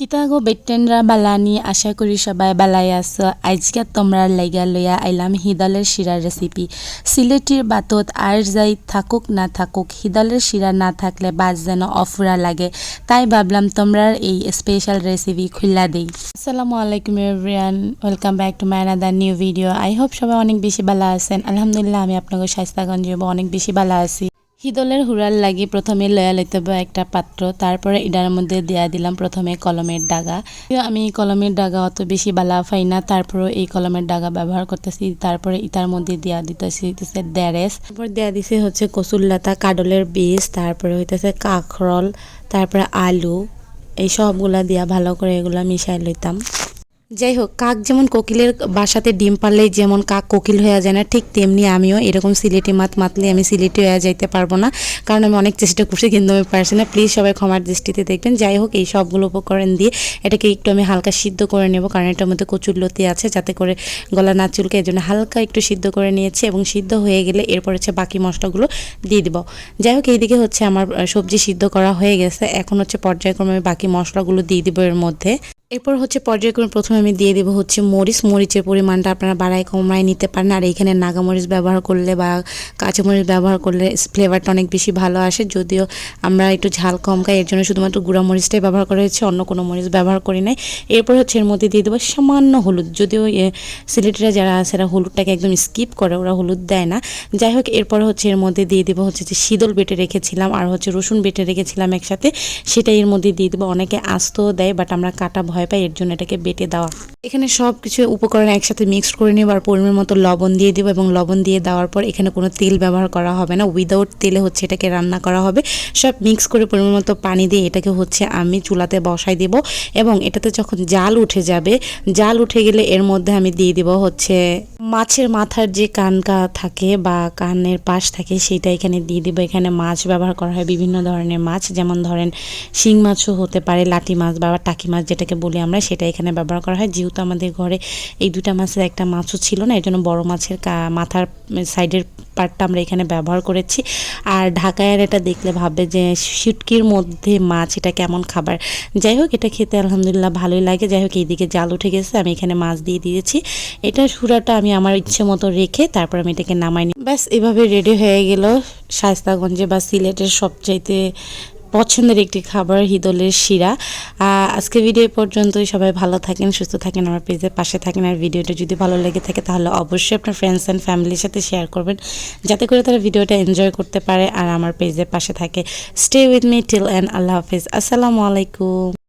কিতাগো বেটেনরা বালানি আশা করি সবাই বালাই আছো। আজকে তোমরা লাইগা লইয়া আইলাম হিদলের শিরার রেসিপি সিলেটির বাতত আর যাই থাকুক না থাকুক, হিদলের শিরা না থাকলে বাস যেন অফুরা লাগে। তাই ভাবলাম তোমরা এই স্পেশাল রেসিপি খুল্লা দেই। আসসালামু আলাইকুম everyone welcome back to my another new video I hope সবাই অনেক বেশি ভালো আছেন। আলহামদুলিল্লাহ, আমি আপনাকে স্বাস্থ্যগঞ্জ অনেক বেশি ভালো আছি। হিদলের হুড়াল লাগি প্রথমে লয়া লইতে একটা পাত্র, তারপরে এটার মধ্যে দেয়া দিলাম প্রথমে কলমের ডাগা আমি কলমের ডাগা অত বেশি বালা পাই না তারপরে এই কলমের ডাগা ব্যবহার করতেছি, তারপরে ইটার মধ্যে দেয়া দিতেছি ড্যারেস তারপর দেয়া দিছে হচ্ছে কচুরলাতা কাডলের বীজ, তারপরে হইতেছে কাঁকরল, তারপরে আলু, এই সবগুলা দিয়া ভালো করে এগুলা মিশাই লইতাম। যাই হোক কাক যেমন কোকিলের বাসাতে ডিম পারলেই যেমন কাক কোকিল হয়ে যায় না, ঠিক তেমনি আমিও এরকম সিলেটি মাত মাতলে আমি সিলেটি হয়ে যাইতে পারব না। কারণ আমি অনেক চেষ্টা করছি, কিন্তু আমি পারছি না। প্লিজ সবাই ক্ষমার দৃষ্টিতে দেখবেন। যাই হোক এই সবগুলো উপকরণ দিয়ে এটাকে একটু আমি হালকা সিদ্ধ করে নেব, কারণ এটার মধ্যে কচুর লতি আছে, যাতে করে গলা না চুলকে এই জন্য হালকা একটু সিদ্ধ করে নিয়েছি এবং সিদ্ধ হয়ে গেলে এরপর হচ্ছে বাকি মশলাগুলো দিয়ে দিব। যাই হোক এইদিকে হচ্ছে আমার সবজি সিদ্ধ করা হয়ে গেছে। এখন হচ্ছে পর্যায়ক্রমে আমি বাকি মশলাগুলো দিয়ে দিব এর মধ্যে। এরপর হচ্ছে পর্যায়ক্রমে প্রথমে আমি দিয়ে দেবো হচ্ছে মরিচ। মরিচের পরিমাণটা আপনারা বাড়ায় কমায় নিতে পারেন। আর এখানে নাগামরিচ ব্যবহার করলে বা কাঁচামরিচ ব্যবহার করলে ফ্লেভারটা অনেক বেশি ভালো আসে। যদিও আমরা একটু ঝাল কম খাই, এর জন্য শুধুমাত্র গুঁড়া মরিচটাই ব্যবহার করা হয়েছে, অন্য কোনো মরিচ ব্যবহার করি নাই। এরপর হচ্ছে এর মধ্যে দিয়ে দেবো সামান্য হলুদ। যদিও সিলেটিরা যারা আছে, এরা হলুদটাকে একদম স্কিপ করে, ওরা হলুদ দেয় না। যাই হোক, এরপর হচ্ছে এর মধ্যে দিয়ে দেবো হচ্ছে যে শীতল বেটে রেখেছিলাম, আর হচ্ছে রসুন বেটে রেখেছিলাম একসাথে। সেটা এর মধ্যে দিয়ে দেবো। অনেকে আস্তও দেয় বাট আমরা কাটা ভয় পাই, এর জন্য এটাকে বেটে দেওয়া। এখানে সব কিছু উপকরণ একসাথে মিক্সড করে নেব আর পরিমাণ মতো লবণ দিয়ে দেবো এবং লবণ দিয়ে দেওয়ার পর এখানে কোনো তেল ব্যবহার করা হবে না। উইদাউট তেলে হচ্ছে এটাকে রান্না করা হবে। সব মিক্স করে পরিমাণ মতো পানি দিয়ে এটাকে হচ্ছে আমি চুলাতে বসাই দেব এবং এটাতে যখন জাল উঠে যাবে, জাল উঠে গেলে এর মধ্যে আমি দিয়ে দিব হচ্ছে মাছের মাথার যে কানকা থাকে বা কানের পাশ থাকে সেটা এখানে দিয়ে দিব। এখানে মাছ ব্যবহার করা হয় বিভিন্ন ধরনের মাছ, যেমন ধরেন শিং মাছও হতে পারে লাটি মাছ বা টাকি মাছ যেটাকে বলি আমরা, সেটা এখানে ব্যবহার করা হয়। যেহেতু আমাদের ঘরে এই দুটা মাছের একটা মাছও ছিল না এই জন্য বড়ো মাছের মাথার সাইডের পার্টটা আমরা এখানে ব্যবহার করেছি। আর ঢাকায় এটা দেখলে ভাববে যে শুটকির মধ্যে মাছ, এটা কেমন খাবার। যাই হোক, এটা খেতে আলহামদুলিল্লাহ ভালোই লাগে। যাই হোক, এইদিকে জাল উঠে গেছে, আমি এখানে মাছ দিয়ে দিয়েছি। এটা সুরাটা আমি আমার ইচ্ছে মতো রেখে তারপর আমি এটাকে নামাই নি। ব্যাস, এভাবে রেডি হয়ে গেল শায়স্তাগঞ্জে বা সিলেটের সবচাইতে পছন্দের একটি খাবার হিদলের শিরা। আজকে ভিডিও পর্যন্তই। সবাই ভালো থাকেন, সুস্থ থাকেন, আমার পেজের পাশে থাকেন। আর ভিডিওটা যদি ভালো লেগে থাকে, তাহলে অবশ্যই আপনার ফ্রেন্ডস অ্যান্ড ফ্যামিলির সাথে শেয়ার করবেন। যাতে করে তারা ভিডিওটা এনজয় করতে পারে আর আমার পেজের পাশে থাকে। Stay with me till and আল্লাহ হাফিজ। আসসালামু আলাইকুম।